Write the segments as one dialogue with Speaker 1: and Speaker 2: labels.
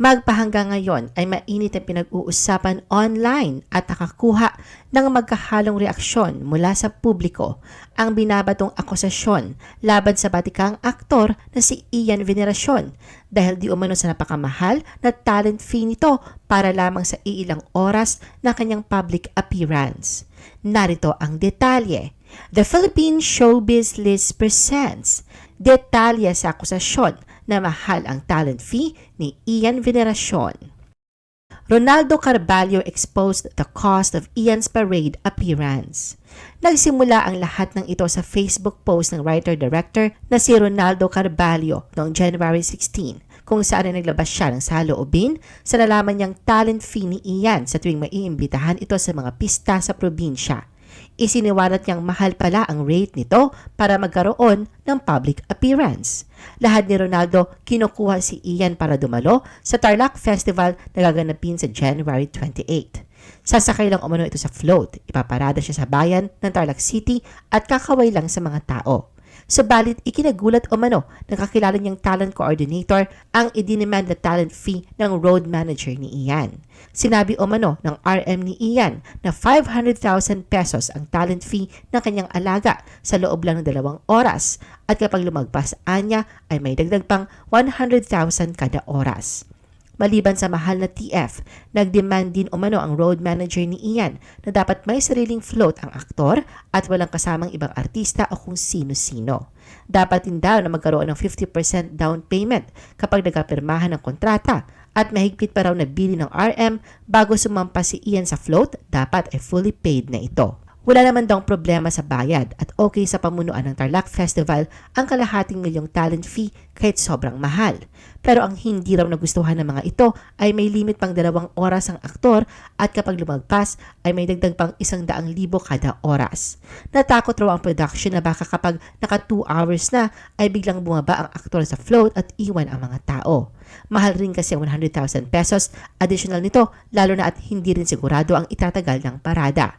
Speaker 1: Magpahanggang ngayon ay mainit ang pinag-uusapan online at nakakuha ng magkahalong reaksyon mula sa publiko ang binabatong akusasyon laban sa batikang aktor na si Ian Veneracion dahil di umano sa napakamahal na talent fee nito para lamang sa iilang oras na kanyang public appearance. Narito ang detalye. The Philippine Showbiz List presents detalye sa akusasyon na mahal ang talent fee ni Ian Veneracion. Ronaldo Carvalho exposed the cost of Ian's parade appearance. Nagsimula ang lahat ng ito sa Facebook post ng writer-director na si Ronaldo Carvalho noong January 16 kung saan ay naglabas siya ng saloobin sa nalaman niyang talent fee ni Ian sa tuwing maiimbitahan ito sa mga pista sa probinsya. Isiniwalat niyang mahal pala ang rate nito para magkaroon ng public appearance. Lahat ni Ronaldo kinukuha si Ian para dumalo sa Tarlac Festival na gaganapin sa January 28. Sasakay lang umano ito sa float, ipaparada siya sa bayan ng Tarlac City at kakaway lang sa mga tao. Subalit ikinagulat umano ng kakilala niyang talent coordinator ang idinemand na talent fee ng road manager ni Ian. Sinabi umano ng RM ni Ian na 500,000 pesos ang talent fee ng kanyang alaga sa loob lang ng dalawang oras at kapag lumagpas anya ay may dagdag pang 100,000 kada oras. Maliban sa mahal na TF, nagdemand din umano ang road manager ni Ian na dapat may sariling float ang aktor at walang kasamang ibang artista o kung sino-sino. Dapat din daw na magkaroon ng 50% down payment kapag nagkapirmahan ng kontrata at mahigpit pa raw na bili ng RM bago sumampa si Ian sa float, dapat ay fully paid na ito. Wala naman daw problema sa bayad at okay sa pamunuan ng Tarlac Festival ang kalahating milyong talent fee kahit sobrang mahal. Pero ang hindi raw nagustuhan ng mga ito ay may limit pang dalawang oras ang aktor at kapag lumagpas ay may dagdag pang isang daang libo kada oras. Natakot raw ang production na baka kapag naka 2 hours na ay biglang bumaba ang aktor sa float at iwan ang mga tao. Mahal rin kasi ang 100,000 pesos additional nito lalo na at hindi rin sigurado ang itatagal ng parada.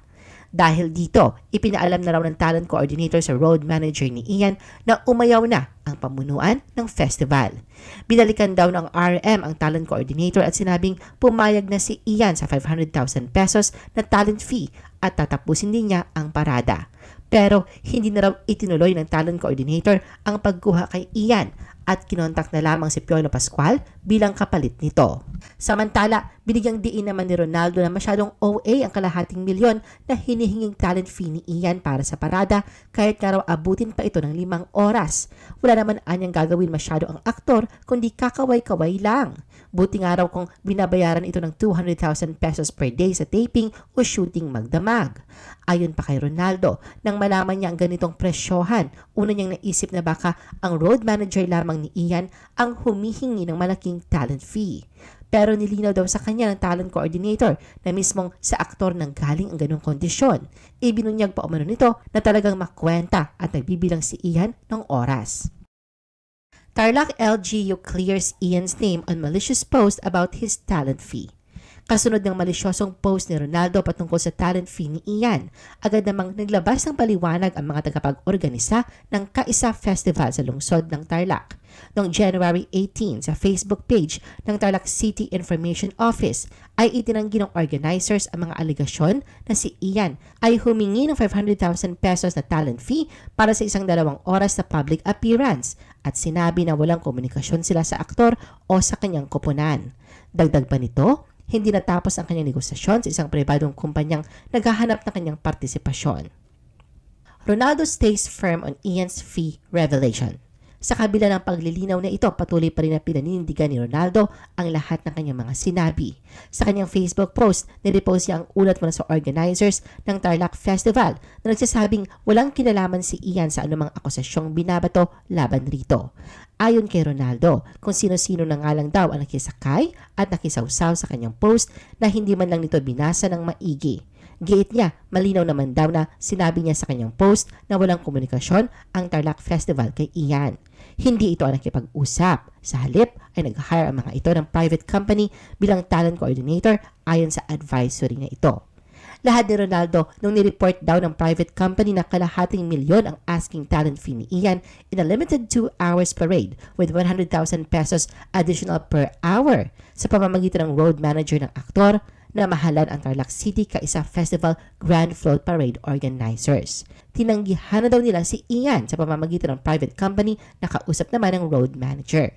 Speaker 1: Dahil dito, ipinaalam na raw ng talent coordinator sa road manager ni Ian na umayaw na ang pamunuan ng festival. Binalikan daw ng RM ang talent coordinator at sinabing pumayag na si Ian sa 500,000 pesos na talent fee at tatapusin din niya ang parada. Pero hindi na raw itinuloy ng talent coordinator ang pagkuha kay Ian at kinontak na lamang si Piolo Pascual bilang kapalit nito. Samantala, binigyang diin naman ni Ronaldo na masyadong OA ang kalahating milyon na hinihinging talent fee ni Ian para sa parada kahit nga abutin pa ito ng limang oras. Wala naman anyang gagawin masyado ang aktor kundi kakaway-kaway lang. Buti nga raw kung binabayaran ito ng 200,000 pesos per day sa taping o shooting magdamag. Ayon pa kay Ronaldo, nang malaman niya ang ganitong presyohan, una niyang naisip na baka ang road manager lamang ni Ian ang humihingi ng malaking talent fee. Pero nilinaw daw sa kanya ng talent coordinator na mismong sa aktor nang galing ang ganong kondisyon. Ibinunyag pa umano nito na talagang makwenta at nagbibilang si Ian ng oras. Tarlac LGU clears Ian's name on malicious post about his talent fee. Kasunod ng malisyosong post ni Ronaldo patungkol sa talent fee ni Ian, agad namang naglabas ng paliwanag ang mga tagapag-organisa ng Kaisa Festival sa lungsod ng Tarlac. Noong January 18 sa Facebook page ng Tarlac City Information Office ay itinanggi ng organizers ang mga aligasyon na si Ian ay humingi ng 500,000 pesos na talent fee para sa isang dalawang oras na public appearance at sinabi na walang komunikasyon sila sa aktor o sa kanyang kupunan. Dagdag pa nito, hindi natapos ang kanyang negosasyon sa isang pribadong kumpanyang naghahanap ng kanyang partisipasyon. Ronaldo stays firm on Ian's fee revelation. Sa kabila ng paglilinaw na ito, patuloy pa rin na pinanindigan ni Ronaldo ang lahat ng kanyang mga sinabi. Sa kanyang Facebook post, nirepost niya ang ulat mula sa organizers ng Tarlac Festival na nagsasabing walang kinalaman si Ian sa anumang akusasyong binabato laban rito. Ayon kay Ronaldo, kung sino-sino na nga lang daw ang nakisakay at nakisawsaw sa kanyang post na hindi man lang nito binasa ng maigi. Giit niya, malinaw naman daw na sinabi niya sa kanyang post na walang komunikasyon ang Tarlac Festival kay Ian. Hindi ito ang nakipag-usap. Sa halip ay nag-hire ang mga ito ng private company bilang talent coordinator ayon sa advisory na ito. Lahat ni Ronaldo nung nireport daw ng private company na kalahating milyon ang asking talent fee ni Ian in a limited 2 hours parade with 100,000 pesos additional per hour sa pamamagitan ng road manager ng aktor na mahalan ang Tarlac City Kaisa Festival Grand Float Parade organizers. Tinanggihan na daw nila si Ian sa pamamagitan ng private company na kausap naman ng road manager.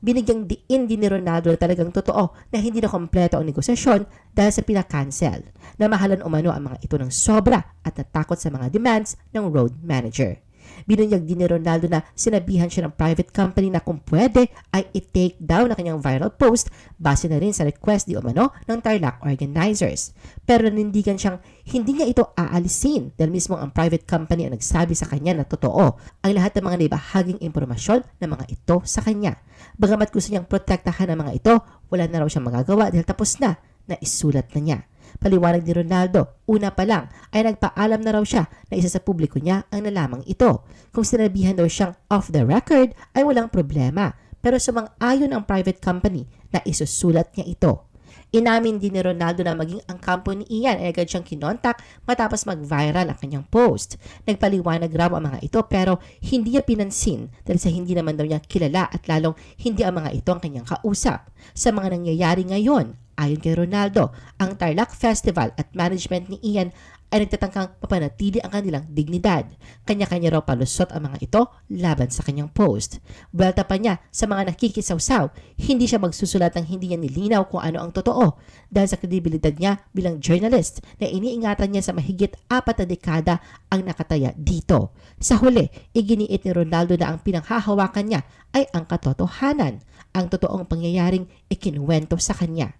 Speaker 1: Binigyang diin din ni Ronaldo na talagang totoo na hindi na kompleto ang negosasyon dahil sa pinakancel. Na mahalan umano ang mga ito ng sobra at natakot sa mga demands ng road manager. Binunyag din ni Ronaldo na sinabihan siya ng private company na kung pwede ay i-take down ang kanyang viral post base na rin sa request di umano ng Tarlac organizers. Pero nanindigan siyang hindi niya ito aalisin dahil mismo ang private company ang nagsabi sa kanya na totoo ang lahat ng mga naibahaging impormasyon ng mga ito sa kanya. Bagamat gusto niyang protektahan ang mga ito, wala na raw siyang magagawa dahil tapos na na isulat na niya. Paliwanag ni Ronaldo, una pa lang ay nagpaalam na raw siya na isa sa publiko niya ang nalamang ito. Kung sinabihan daw siyang off the record ay walang problema. Pero sumang-ayon ang private company na isusulat niya ito. Inamin din ni Ronaldo na maging ang kampo ni Ian ay agad siyang kinontak matapos mag-viral ang kanyang post. Nagpaliwanag raw ang mga ito pero hindi niya pinansin dahil sa hindi naman daw niya kilala at lalong hindi ang mga ito ang kanyang kausap. Sa mga nangyayari ngayon, ayon kay Ronaldo, ang Tarlac Festival at management ni Ian ay nagtatangkang mapanatili ang kanilang dignidad. Kanya-kanya raw palusot ang mga ito laban sa kanyang post. Buwelta pa niya sa mga nakikisawsaw, hindi siya magsusulat ng hindi niya nilinaw kung ano ang totoo dahil sa kredibilidad niya bilang journalist na iniingatan niya sa mahigit apat na dekada ang nakataya dito. Sa huli, iginiit ni Ronaldo na ang pinanghahawakan niya ay ang katotohanan, ang totoong pangyayaring ikinuwento sa kanya.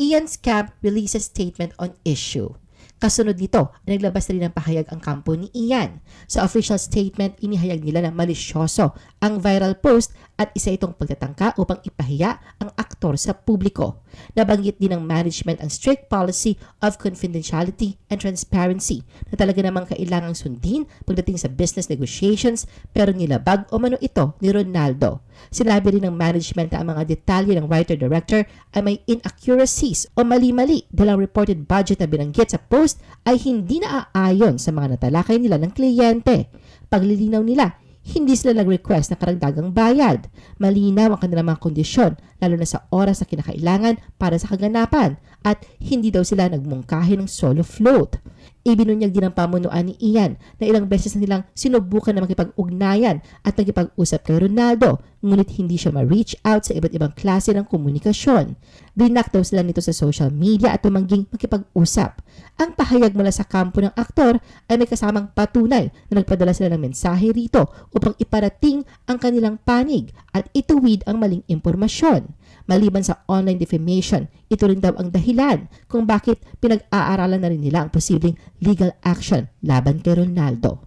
Speaker 1: Ian's camp releases statement on issue. Kasunod nito, naglabas na rin ng pahayag ang kampo ni Ian. Sa official statement, inihayag nila na malisyoso ang viral post at isa itong pagtatangka upang ipahiya ang aktor sa publiko. Nabanggit din ng management ang strict policy of confidentiality and transparency na talaga namang kailangang sundin pagdating sa business negotiations pero nilabag o mano ito ni Ronaldo. Sinabi rin ng management na ang mga detalye ng writer-director ay may inaccuracies o mali-mali dahil reported budget na binanggit sa post ay hindi naaayon sa mga natalakay nila ng kliyente. Paglilinaw nila, hindi sila nag-request ng karagdagang bayad. Malinaw ang kanilang mga kondisyon, lalo na sa oras na kinakailangan para sa kaganapan at hindi daw sila nagmungkahi ng solo float. Ibinunyag din ng pamunuan ni Ian na ilang beses na nilang sinubukan na makipag-ugnayan at magkipag-usap kay Ronaldo, ngunit hindi siya ma-reach out sa iba't ibang klase ng komunikasyon. Blinak daw sila nito sa social media at tumangging makipag-usap. Ang pahayag mula sa kampo ng aktor ay may kasamang patunay na nagpadala sila ng mensahe rito upang iparating ang kanilang panig at ituwid ang maling impormasyon. Maliban sa online defamation, ito rin daw ang dahilan kung bakit pinag-aaralan na rin nila ang posibleng legal action laban kay Ronaldo.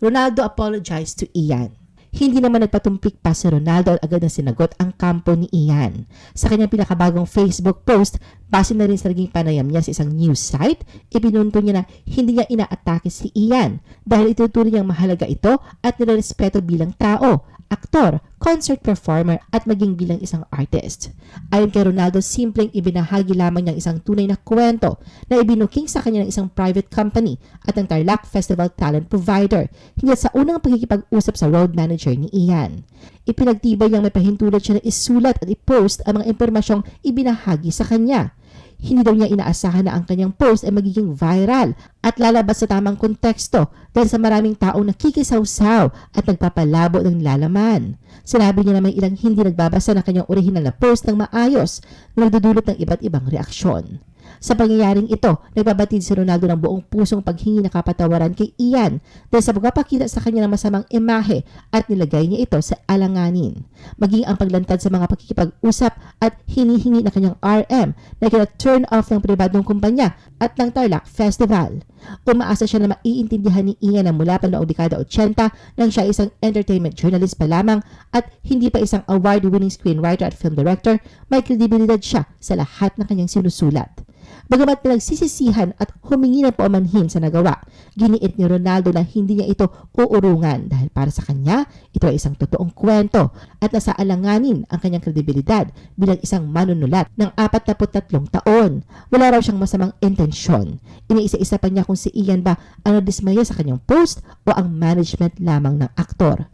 Speaker 1: Ronaldo apologized to Ian. Hindi naman nagpatumpik pa si Ronaldo at agad na sinagot ang kampo ni Ian. Sa kanyang pinakabagong Facebook post, base na rin sa naging panayam niya sa isang news site, ipinunto niya na hindi niya inaatake si Ian dahil itutuloy niyang mahalaga ito at nilarespeto bilang tao aktor, concert performer at maging bilang isang artist. Ayon kay Ronaldo, simpleng ibinahagi lamang niyang isang tunay na kwento na ibinuking sa kanya ng isang private company at ang Tarlac Festival talent provider hingga sa unang pagkikipag-usap sa road manager ni Ian. Ipinagtibay niyang may pahintulot siya na isulat at i-post ang mga impormasyong ibinahagi sa kanya. Hindi daw niya inaasahan na ang kanyang post ay magiging viral at lalabas sa tamang konteksto dahil sa maraming taong nakikisawsaw at nagpapalabo ng lalaman. Sinabi niya na may ilang hindi nagbabasa ng kanyang orihinal na post ng maayos na nagdudulot ng iba't ibang reaksyon. Sa pangyayaring ito, nagbabatid si Ronaldo ng buong pusong paghingi ng kapatawaran kay Ian dahil sa pagpapakita sa kanya ng masamang imahe at nilagay niya ito sa alanganin. Maging ang paglantad sa mga pakikipag-usap at hinihingi ng kanyang RM na kina-turn off ng pribadong kumpanya at ng Tarlac Festival. Umaasa siya na maiintindihan ni Ian na mula pa noong dekada 80 nang siya isang entertainment journalist pa lamang at hindi pa isang award-winning screenwriter at film director, may kredibilidad siya sa lahat ng kanyang sinusulat. Bagamat pinagsisisihan at humingi ng paumanhin sa nagawa, giniit ni Ronaldo na hindi niya ito uurungan dahil para sa kanya, ito ay isang totoong kwento at nasa alanganin ang kanyang kredibilidad bilang isang manunulat ng 43 taon. Wala raw siyang masamang intensyon. Iniisa-isa pa niya kung si Ian ba ang nadismaya sa kanyang post o ang management lamang ng aktor.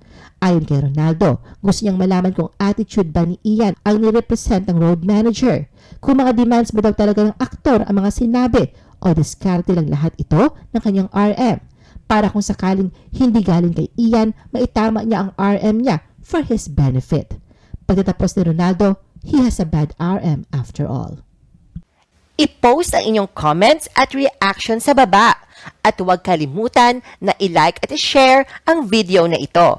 Speaker 1: Ayon kay Ronaldo, gusto niyang malaman kung attitude ba ni Ian ang nirepresent ng road manager. Kung mga demands ba daw talaga ng aktor ang mga sinabi o diskarte lang lahat ito ng kanyang RM. Para kung sakaling hindi galing kay Ian, maitama niya ang RM niya for his benefit. Pagtatapos ni Ronaldo, he has a bad RM after all.
Speaker 2: I-post ang inyong comments at reaction sa baba. At huwag kalimutan na i-like at i-share ang video na ito.